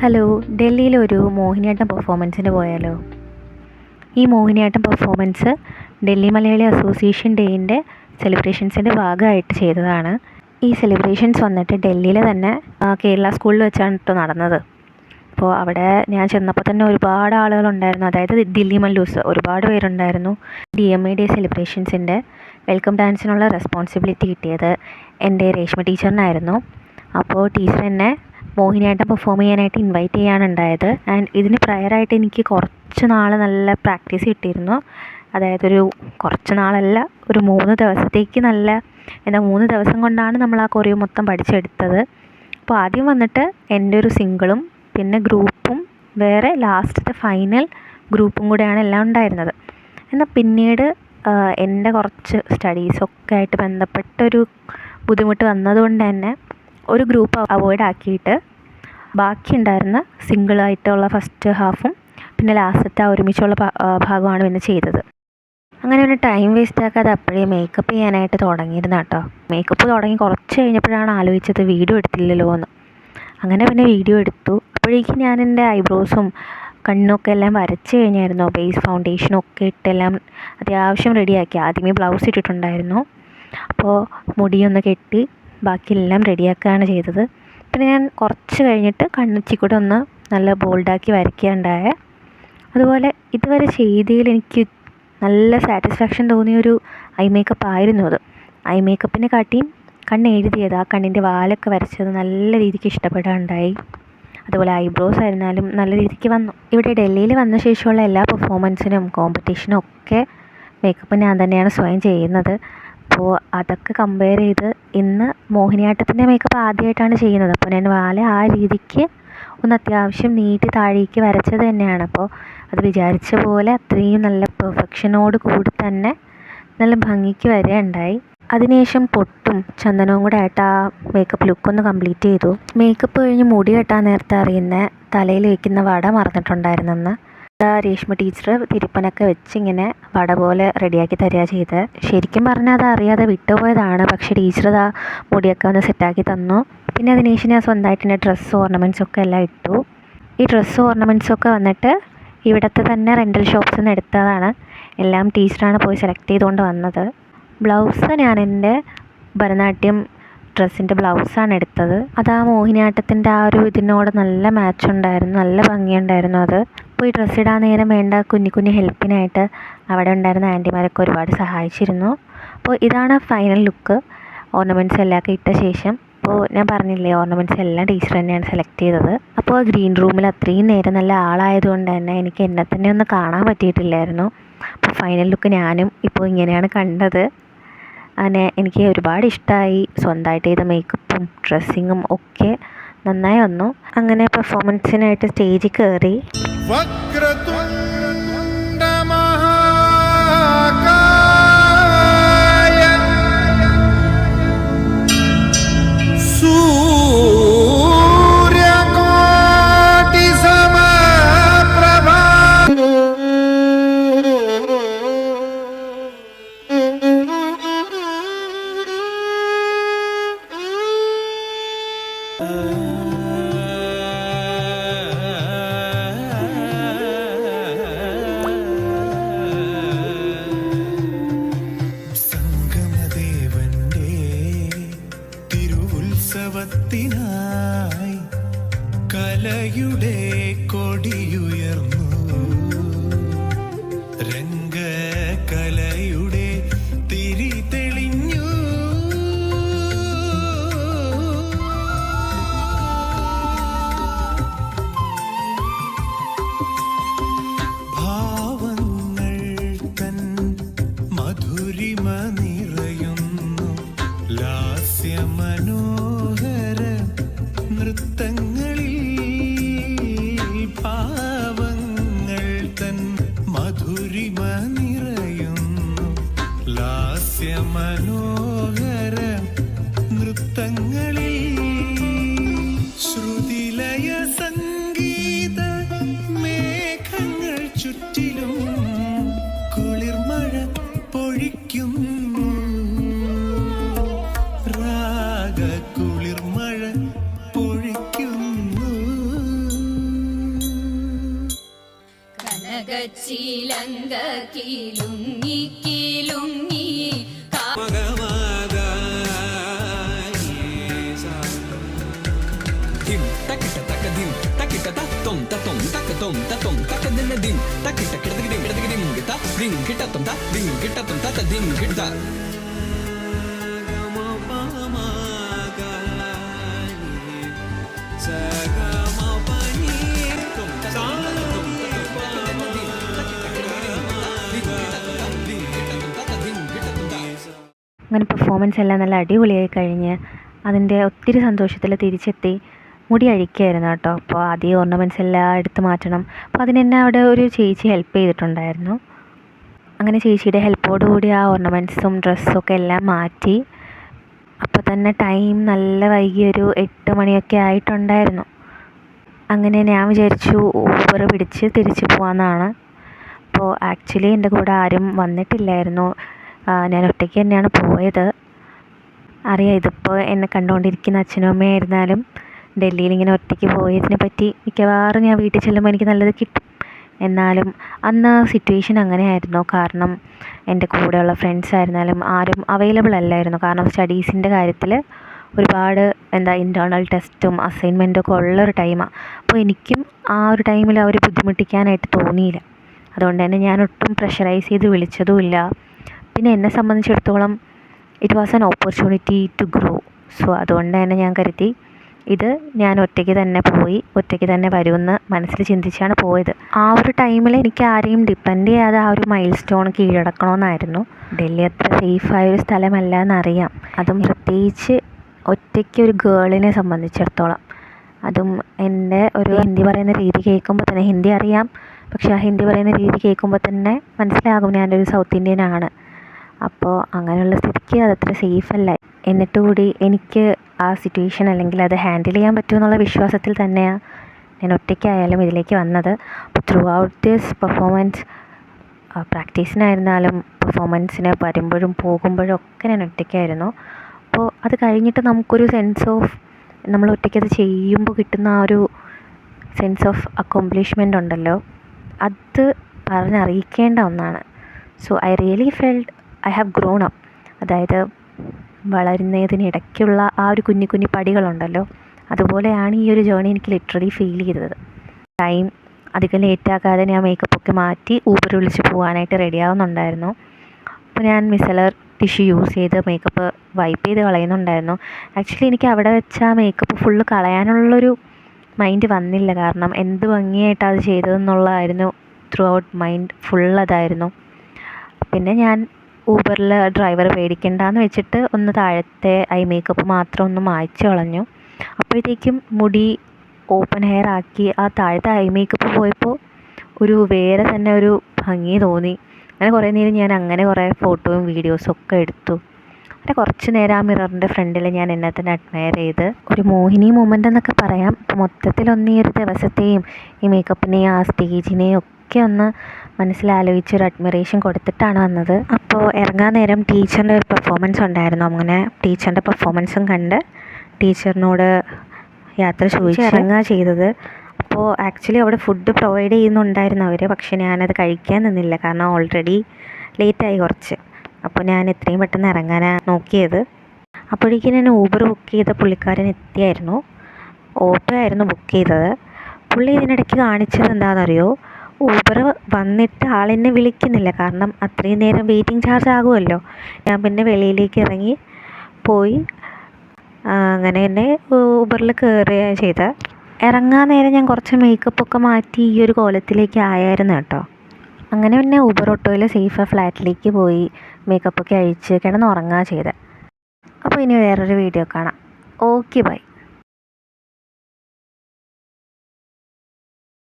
Hello ഡൽഹിയിലൊരു Mohiniyattam പെർഫോമൻസിന് പോയാലോ? ഈ മോഹിനിയാട്ടം പെർഫോമൻസ് ഡൽഹി മലയാളി അസോസിയേഷൻ ഡേയിന്റെ സെലിബ്രേഷൻസിന്റെ ഭാഗമായിട്ട് ചെയ്തതാണ്. ഈ സെലിബ്രേഷൻസ് വന്നിട്ട് ഡൽഹിയിലെ തന്നെ കേരള സ്കൂളിൽ വെച്ചാണ് കേട്ടോ നടന്നത്. അപ്പോൾ അവിടെ ഞാൻ ചെന്നപ്പോൾ തന്നെ ഒരുപാട് ആളുകളുണ്ടായിരുന്നു. അതായത് ദില്ലി മല്ലൂസ് ഒരുപാട് പേരുണ്ടായിരുന്നു. ഡി എം എ ഡേ സെലിബ്രേഷൻസിന്റെ വെൽക്കം ഡാൻസിനുള്ള റെസ്പോൺസിബിലിറ്റി കിട്ടിയത് എന്റെ രേഷ്മ ടീച്ചറിനായിരുന്നു അപ്പോൾ ടീച്ചർ എന്നെ മോഹിനിയാട്ടം പെർഫോം ചെയ്യാനായിട്ട് ഇൻവൈറ്റ് ചെയ്യാനുണ്ടായത്. ആൻഡ് ഇതിന് പ്രയറായിട്ട് എനിക്ക് കുറച്ച് നാൾ നല്ല പ്രാക്ടീസ് കിട്ടിയിരുന്നു. അതായത് ഒരു കുറച്ച് നാളല്ല ഒരു മൂന്ന് ദിവസത്തേക്ക് നല്ല എന്താ മൂന്ന് ദിവസം കൊണ്ടാണ് നമ്മൾ ആ കൊറിയോ മൊത്തം പഠിച്ചെടുത്തത്. അപ്പോൾ ആദ്യം വന്നിട്ട് എന്റെ ഒരു സിംഗിളും പിന്നെ ഗ്രൂപ്പും വേറെ ലാസ്റ്റത്തെ ഫൈനൽ ഗ്രൂപ്പും കൂടെയാണ് എല്ലാം ഉണ്ടായിരുന്നത്. എന്നാൽ പിന്നീട് എന്റെ കുറച്ച് സ്റ്റഡീസൊക്കെ ആയിട്ട് ബന്ധപ്പെട്ടൊരു ബുദ്ധിമുട്ട് വന്നതുകൊണ്ട് തന്നെ ഒരു ഗ്രൂപ്പ് അവോയ്ഡ് ആക്കിയിട്ട് ബാക്കി ഉണ്ടായിരുന്ന സിംഗിളായിട്ടുള്ള ഫസ്റ്റ് ഹാഫും പിന്നെ ലാസ്റ്റത്തെ ആ ഒരുമിച്ചുള്ള ഭാഗമാണ് പിന്നെ ചെയ്തത്. അങ്ങനെ പിന്നെ ടൈം വേസ്റ്റ് ആക്കാതെ അപ്പോഴേ മേക്കപ്പ് ചെയ്യാനായിട്ട് തുടങ്ങിയിരുന്നു കേട്ടോ. മേക്കപ്പ് തുടങ്ങി കുറച്ച് കഴിഞ്ഞപ്പോഴാണ് ആലോചിച്ചത് വീഡിയോ എടുത്തില്ലല്ലോ എന്ന്. അങ്ങനെ പിന്നെ വീഡിയോ എടുത്തു. അപ്പോഴേക്കും ഞാൻ എന്റെ ഐബ്രോസും കണ്ണൊക്കെ എല്ലാം വരച്ച് കഴിഞ്ഞായിരുന്നു. ബേസ് ഫൗണ്ടേഷനും ഒക്കെ ഇട്ടെല്ലാം അത്യാവശ്യം റെഡിയാക്കി ആദ്യമേ ബ്ലൗസ് ഇട്ടിട്ടുണ്ടായിരുന്നു. അപ്പോൾ മുടിയൊന്ന് കെട്ടി ബാക്കിയെല്ലാം റെഡിയാക്കുകയാണ് ചെയ്തത്. പിന്നെ ഞാൻ കുറച്ച് കഴിഞ്ഞിട്ട് കണ്ണുച്ചി കൂടെ ഒന്ന് നല്ല ബോൾഡാക്കി വരയ്ക്കുകയുണ്ടായ. അതുപോലെ ഇതുവരെ ചെയ്തതിൽ എനിക്ക് നല്ല സാറ്റിസ്ഫാക്ഷൻ തോന്നിയൊരു ഐ മേക്കപ്പ് ആയിരുന്നു അത്. ഐ മേക്കപ്പിനെ കാട്ടിയും കണ്ണ് എഴുതിയത് ആ കണ്ണിന്റെ വാലൊക്കെ വരച്ചത് നല്ല രീതിക്ക് ഇഷ്ടപ്പെടാനുണ്ടായി. അതുപോലെ ഐബ്രോസ് ആയിരുന്നാലും നല്ല രീതിക്ക് വന്നു. ഇവിടെ ഡൽഹിയിൽ വന്ന ശേഷമുള്ള എല്ലാ പെർഫോമൻസിനും കോമ്പറ്റീഷനും ഒക്കെ മേക്കപ്പ് ഞാൻ തന്നെയാണ് സ്വയം ചെയ്യുന്നത്. അപ്പോൾ അതൊക്കെ കമ്പയർ ചെയ്ത് ഇന്ന് മോഹിനിയാട്ടത്തിന്റെ മേക്കപ്പ് ആദ്യമായിട്ടാണ് ചെയ്യുന്നത്. അപ്പോൾ ഞാൻ വാല ആ രീതിക്ക് ഒന്ന് അത്യാവശ്യം നീട്ടി താഴേക്ക് വരച്ചത് തന്നെയാണ്. അപ്പോൾ അത് വിചാരിച്ച പോലെ അത്രയും നല്ല പെർഫെക്ഷനോട് കൂടി തന്നെ നല്ല ഭംഗിക്ക് വരികയുണ്ടായി അതിനുശേഷം പൊട്ടും ചന്ദനവും കൂടെ ആയിട്ട് ആ മേക്കപ്പ് ലുക്കൊന്ന് കംപ്ലീറ്റ് ചെയ്തു. മേക്കപ്പ് കഴിഞ്ഞ് മുടി കെട്ടാൻ നേരത്തെ അറിയുന്ന തലയിൽ വയ്ക്കുന്ന വട മറന്നിട്ടുണ്ടായിരുന്നെന്ന്. രേഷ്മ ടീച്ചർ തിരുപ്പനൊക്കെ വെച്ച് ഇങ്ങനെ വട പോലെ റെഡിയാക്കി തരിക ചെയ്ത്. ശരിക്കും പറഞ്ഞാൽ അത് അറിയാതെ വിട്ടുപോയതാണ്. പക്ഷെ ടീച്ചർ ആ മുടിയൊക്കെ ഒന്ന് സെറ്റാക്കി തന്നു. പിന്നെ അതിനുശേഷം ഞാൻ സ്വന്തമായിട്ട് എന്റെ ഡ്രസ്സ് ഓർണമെന്റ്സ് ഒക്കെ എല്ലാം ഇട്ടു. ഈ ഡ്രസ്സ് ഓർണമെന്റ്സ് ഒക്കെ വന്നിട്ട് ഇവിടുത്തെ തന്നെ റെന്റൽ ഷോപ്സിൽ നിന്ന് എടുത്തതാണ്. എല്ലാം ടീച്ചറാണ് പോയി സെലക്ട് ചെയ്തുകൊണ്ട് വന്നത്. ബ്ലൗസ് ഞാൻ എന്റെ ഭരതനാട്യം ഡ്രസ്സിന്റെ ബ്ലൗസാണ് എടുത്തത്. അത് ആ മോഹിനിയാട്ടത്തിന്റെ ആ ഒരു ഇതിനോട് നല്ല മാച്ച് ഉണ്ടായിരുന്നു നല്ല ഭംഗിയുണ്ടായിരുന്നു അത്. ഈ ഡ്രസ്സ് ഇടാൻ നേരം വേണ്ട കുഞ്ഞു കുഞ്ഞു ഹെൽപ്പിനായിട്ട് അവിടെ ഉണ്ടായിരുന്ന ആന്റിമാരൊക്കെ ഒരുപാട് സഹായിച്ചിരുന്നു. അപ്പോൾ ഇതാണ് ഫൈനൽ ലുക്ക് ഓർണമെന്റ്സ് എല്ലാം ഇട്ട ശേഷം അപ്പോൾ ഞാൻ പറഞ്ഞില്ലേ ഓർണമെന്റ്സ് എല്ലാം ടീച്ചർ തന്നെയാണ് സെലക്ട് ചെയ്തത്. അപ്പോൾ ഗ്രീൻ റൂമിൽ അത്രയും നേരം നല്ല ആളായതുകൊണ്ട് തന്നെ എനിക്ക് എന്നെ തന്നെ ഒന്ന് കാണാൻ പറ്റിയിട്ടില്ലായിരുന്നു. അപ്പോൾ ഫൈനൽ ലുക്ക് ഞാനും ഇപ്പോൾ ഇങ്ങനെയാണ് കണ്ടത്. അങ്ങനെ എനിക്ക് ഒരുപാട് ഇഷ്ടമായി സ്വന്തമായിട്ട് ചെയ്ത മേക്കപ്പും ഡ്രസ്സിങ്ങും ഒക്കെ നന്നായി വന്നു. അങ്ങനെ പെർഫോമൻസിനായിട്ട് സ്റ്റേജിൽ കയറി वक्रतुण्ड The thing. சீலங்க கீழுங்கி கீழுங்கி தத்தம் தத்தம் தக்க தொம் தத்தம் தக்க நின்ன தின் தக்கிட்ட கிடத்துக்கிட்டே கிடத்துக்கிட்டே கிட்ட திங் கிட்ட தொம் திங் கிட்ட தொம் தத்த திங் கிட்ட. അങ്ങനെ പെർഫോമൻസ് എല്ലാം നല്ല അടിപൊളിയായി കഴിഞ്ഞ് അതിന്റെ ഒത്തിരി സന്തോഷത്തിൽ തിരിച്ചെത്തി മുടി അഴിക്കായിരുന്നു കേട്ടോ. അപ്പോൾ ആദ്യം ഓർണമെന്റ്സ് എല്ലാം എടുത്ത് മാറ്റണം. അപ്പോൾ അതിന് എന്നെ അവിടെ ഒരു ചേച്ചി ഹെൽപ്പ് ചെയ്തിട്ടുണ്ടായിരുന്നു. അങ്ങനെ ചേച്ചിയുടെ ഹെൽപ്പോടുകൂടി ആ ഓർണമെന്റ്സും ഡ്രസ്സും ഒക്കെ എല്ലാം മാറ്റി. അപ്പോൾ തന്നെ ടൈം നല്ല വൈകി ഒരു എട്ട് മണിയൊക്കെ ആയിട്ടുണ്ടായിരുന്നു. അങ്ങനെ ഞാൻ വിചാരിച്ചു ഊബർ പിടിച്ച് തിരിച്ചു പോകാമെന്നാണ് അപ്പോൾ ആക്ച്വലി എന്റെ കൂടെ ആരും വന്നിട്ടില്ലായിരുന്നു. ഞാൻ ഒറ്റയ്ക്ക് തന്നെയാണ് പോയത്. അറിയാം ഇതിപ്പോൾ എന്നെ കണ്ടുകൊണ്ടിരിക്കുന്ന അച്ഛനും അമ്മയായിരുന്നാലും ഡൽഹിയിൽ ഇങ്ങനെ ഒറ്റയ്ക്ക് പോയതിനെ പറ്റി മിക്കവാറും ഞാൻ വീട്ടിൽ ചെല്ലുമ്പോൾ എനിക്ക് നല്ലത് കിട്ടും. എന്നാലും അന്ന് സിറ്റുവേഷൻ അങ്ങനെയായിരുന്നു. കാരണം എന്റെ കൂടെയുള്ള ഫ്രണ്ട്സ് ആയിരുന്നാലും ആരും അവൈലബിൾ അല്ലായിരുന്നു. കാരണം സ്റ്റഡീസിന്റെ കാര്യത്തിൽ ഒരുപാട് എന്താ ഇന്റേർണൽ ടെസ്റ്റും അസൈൻമെന്റും ഒക്കെ ഉള്ളൊരു ടൈമാണ് അപ്പോൾ എനിക്കും ആ ഒരു ടൈമിൽ അവർ ബുദ്ധിമുട്ടിക്കാനായിട്ട് തോന്നിയില്ല. അതുകൊണ്ട് തന്നെ ഞാൻ ഒട്ടും പ്രഷറൈസ് ചെയ്ത് വിളിച്ചതുമില്ല. പിന്നെ എന്നെ സംബന്ധിച്ചിടത്തോളം it was an opportunity to grow so അതുകൊണ്ട് തന്നെ ഞാൻ കരുതി ഇത് ഞാൻ ഒറ്റയ്ക്ക് തന്നെ പോയി ഒറ്റയ്ക്ക് തന്നെ വരുമെന്ന് മനസ്സിൽ ചിന്തിച്ചാണ് പോയത്. ആ ഒരു ടൈമിൽ എനിക്ക് ആരെയും ഡിപ്പെൻഡ് ചെയ്യാതെ ആ ഒരു മൈൽ സ്റ്റോൺ കീഴടക്കണമെന്നായിരുന്നു. ഡൽഹി അത്ര സേഫായൊരു സ്ഥലമല്ല എന്നറിയാം. അതും പ്രത്യേകിച്ച് ഒറ്റയ്ക്ക് ഒരു ഗേളിനെ സംബന്ധിച്ചിടത്തോളം. അതും എന്റെ ഒരു ഹിന്ദി പറയുന്ന രീതി കേൾക്കുമ്പോൾ തന്നെ ഹിന്ദി അറിയാം. പക്ഷേ ആ ഹിന്ദി പറയുന്ന രീതി കേൾക്കുമ്പോൾ തന്നെ മനസ്സിലാകും ഞാനൊരു സൗത്ത് ഇന്ത്യൻ ആണ്. അപ്പോൾ അങ്ങനെയുള്ള സ്ഥിതിക്ക് അതത്ര സേഫ് അല്ല. എന്നിട്ട് കൂടി എനിക്ക് ആ സിറ്റുവേഷൻ അല്ലെങ്കിൽ അത് ഹാൻഡിൽ ചെയ്യാൻ പറ്റുമെന്നുള്ള വിശ്വാസത്തിൽ തന്നെയാണ് ഞാൻ ഒറ്റയ്ക്കായാലും ഇതിലേക്ക് വന്നത്. അപ്പോൾ ത്രൂ ഔട്ട് ദിസ് പെർഫോമൻസ് പ്രാക്ടീസിനായിരുന്നാലും പെർഫോമൻസിന് വരുമ്പോഴും പോകുമ്പോഴും ഒക്കെ ഞാൻ ഒറ്റയ്ക്കായിരുന്നു. അപ്പോൾ അത് കഴിഞ്ഞിട്ട് നമുക്കൊരു സെൻസ് ഓഫ് നമ്മൾ ഒറ്റയ്ക്ക് അത് ചെയ്യുമ്പോൾ കിട്ടുന്ന ആ ഒരു സെൻസ് ഓഫ് അക്കോംപ്ലിഷ്മെന്റ് ഉണ്ടല്ലോ. അത് പറഞ്ഞറിയിക്കേണ്ട ഒന്നാണ്. So I really felt I have grown up അതായത് വളരുന്നതിനിടയ്ക്കുള്ള ആ ഒരു കുഞ്ഞു കുഞ്ഞു പടികളുണ്ടല്ലോ. അതുപോലെയാണ് ഈ ഒരു ജേണി എനിക്ക് ലിറ്ററലി ഫീൽ ചെയ്തത്. ടൈം അധികം ലേറ്റാക്കാതെ ഞാൻ മേക്കപ്പ് ഒക്കെ മാറ്റി ഊബർ വിളിച്ച് പോകാനായിട്ട് റെഡിയാവുന്നുണ്ടായിരുന്നു അപ്പോൾ ഞാൻ മിസലർ ടിഷ്യൂ യൂസ് ചെയ്ത് മേക്കപ്പ് വൈപ്പ് ചെയ്ത് കളയുന്നുണ്ടായിരുന്നു. ആക്ച്വലി എനിക്ക് അവിടെ വെച്ച് ആ മേക്കപ്പ് ഫുള്ള് കളയാനുള്ളൊരു മൈൻഡ് വന്നില്ല. കാരണം എന്ത് ഭംഗിയായിട്ടാണ് അത് ചെയ്തതെന്നുള്ളതായിരുന്നു ത്രൂ ഔട്ട് മൈൻഡ് ഫുൾ അതായിരുന്നു. പിന്നെ ഞാൻ ഊബറിൽ ഡ്രൈവർ പേടിക്കണ്ടെന്ന് വെച്ചിട്ട് ഒന്ന് താഴത്തെ ഐ മേക്കപ്പ് മാത്രം ഒന്ന് മായ്ച്ചു കളഞ്ഞു. അപ്പോഴത്തേക്കും മുടി ഓപ്പൺ ഹെയർ ആക്കി ആ താഴത്തെ ഐ മേക്കപ്പ് പോയപ്പോൾ ഒരു വേറെ തന്നെ ഒരു ഭംഗി തോന്നി. അങ്ങനെ കുറേ നേരം ഞാൻ അങ്ങനെ കുറേ ഫോട്ടോയും വീഡിയോസും ഒക്കെ എടുത്തു. അങ്ങനെ കുറച്ച് നേരം ആ മിററിന്റെ ഫ്രണ്ടിൽ ഞാൻ എന്നെ തന്നെ അഡ്മയർ ചെയ്ത്. ഒരു മോഹിനി മൂമെന്റ് എന്നൊക്കെ പറയാം. മൊത്തത്തിലൊന്ന് ഈ ഒരു ദിവസത്തെയും ഈ മേക്കപ്പിനെയും ആ സ്റ്റേജിനെയും ഒക്കെ ഒന്ന് മനസ്സിലാലോചിച്ച് ഒരു അഡ്മിറേഷൻ കൊടുത്തിട്ടാണ് വന്നത്. അപ്പോൾ ഇറങ്ങാൻ നേരം ടീച്ചറിന്റെ ഒരു പെർഫോമൻസ് ഉണ്ടായിരുന്നു. അങ്ങനെ ടീച്ചറിന്റെ പെർഫോമൻസും കണ്ട് ടീച്ചറിനോട് യാത്ര ചോദിച്ച് ഇറങ്ങുക ചെയ്തത്. അപ്പോൾ ആക്ച്വലി അവിടെ ഫുഡ് പ്രൊവൈഡ് ചെയ്യുന്നുണ്ടായിരുന്നു അവർ പക്ഷേ ഞാനത് കഴിക്കാൻ നിന്നില്ല. കാരണം ഓൾറെഡി ലേറ്റായി കുറച്ച്. അപ്പോൾ ഞാൻ എത്രയും പെട്ടെന്ന് ഇറങ്ങാനാണ് നോക്കിയത്. അപ്പോഴേക്കും ഞാൻ ഊബർ ബുക്ക് ചെയ്ത പുള്ളിക്കാരൻ എത്തിയായിരുന്നു. ഓട്ടോ ആയിരുന്നു ബുക്ക് ചെയ്തത്. പുള്ളി ഇതിനിടയ്ക്ക് കാണിച്ചത് എന്താണെന്നറിയോ? ഊബർ വന്നിട്ട് ആളെന്നെ വിളിക്കുന്നില്ല. കാരണം അത്രയും നേരം വെയിറ്റിംഗ് ചാർജ് ആകുമല്ലോ. ഞാൻ പിന്നെ വെളിയിലേക്ക് ഇറങ്ങി പോയി അങ്ങനെ തന്നെ ഊബറിൽ കയറുകയാണ് ചെയ്തത് ഇറങ്ങാൻ നേരം ഞാൻ കുറച്ച് മേക്കപ്പ് ഒക്കെ മാറ്റി ഈ ഒരു കോലത്തിലേക്ക് ആയായിരുന്നു കേട്ടോ. അങ്ങനെ പിന്നെ ഊബർ ഓട്ടോയിൽ സേഫ് ഫ്ലാറ്റിലേക്ക് പോയി മേക്കപ്പ് ഒക്കെ അഴിച്ച് കിടന്ന് ഉറങ്ങുക ചെയ്തത് അപ്പോൾ ഇനി വേറൊരു വീഡിയോ കാണാം. Okay bye